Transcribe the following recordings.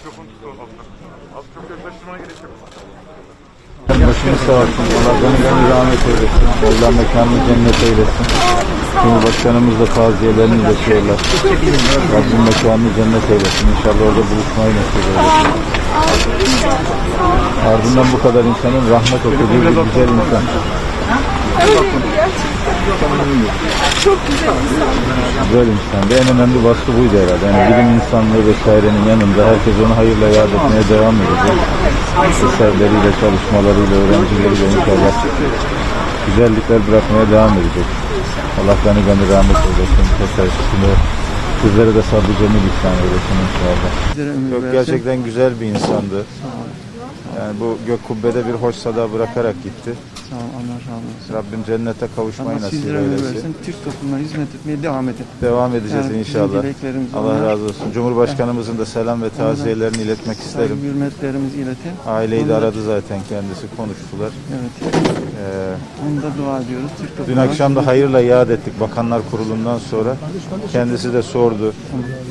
Mikrofonu tut altına. Az çok yaklaştırmana gerek yok. Sağ olsun. Allah gani rahmet eylesin. Allah mekanını cennet eylesin. Cumhurbaşkanımız da taziyelerini iletiyorlar. Rabbim mekanını cennet eylesin. İnşallah orada buluşmayı nasip eylesin. Ardından bu kadar insanın rahmet okuduğu bir güzel insan. Güzel insandı. En önemli vasfı buydu herhalde. Yani bilim insanlığı vesairenin yanında herkes onu hayırla yad etmeye devam edecek. Eserleriyle, çalışmalarıyla, öğrencileriyle inşallah güzellikler bırakmaya devam edecek. Allah gani gani rahmet eylesin. Üstüne sizlere de sabrı cemil ihsan eylesin inşallah. Çok versin. gerçekten güzel bir insandı. Yani bu gök kubbede bir hoş sada bırakarak gitti. Sağ ol, Allah razı olsun. Rabbim cennete kavuşmayı Allah nasip sizlere ömür eylesin. versin. Türk toplumuna hizmet etmeye devam edin. Devam edeceğiz Yani bizim inşallah. dileklerimiz Allah onlar. razı olsun. Cumhurbaşkanımızın da selam ve taziyelerini iletmek Saygı isterim. hürmetlerimizi iletin. Aileyi de aradı zaten kendisi konuştular. Evet. Ee, Onu da dua ediyoruz. Türk dün akşam da hayırla yad ettik Bakanlar Kurulu'ndan sonra. Kendisi de sordu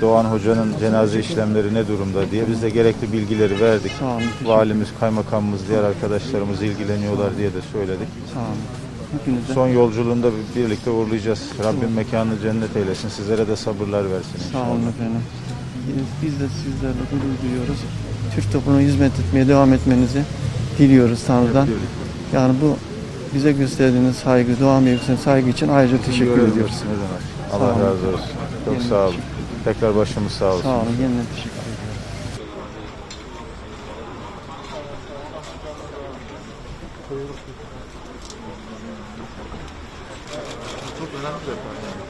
Doğan Hoca'nın cenaze işlemleri ne durumda diye. Biz de gerekli bilgileri verdik. Sağ olun. Valimiz, kaymakamımız, diğer arkadaşlarımız ilgileniyorlar diye de söyledik. Sağ olun. Hepinize Son yolculuğunda birlikte uğurlayacağız. Rabbim mekanını cennet eylesin. Sizlere de sabırlar versin sağ inşallah. olun efendim. Biz, biz de sizlerle gurur duyuyoruz. Türk toplumuna hizmet etmeye devam etmenizi diliyoruz Tanrı'dan. Yani bu bize gösterdiğiniz saygı, dua mevkisine saygı için ayrıca teşekkür Görevimiz ediyoruz. Ne demek. Sağ Allah olun. razı olsun. Çok Yeniden sağ olun. Tekrar başımız sağ olsun. Sağ olun. Yeniden teşekkür ediyoruz. Çok önemli bir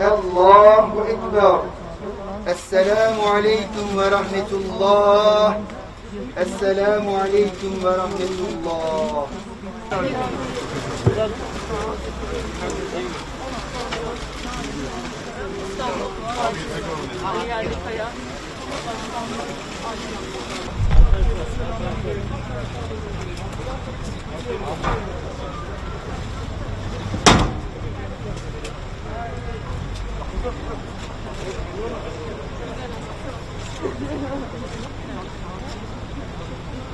Allahu Ekber. Esselamu Aleyküm ve Rahmetullah. Esselamu Aleyküm ve Rahmetullah.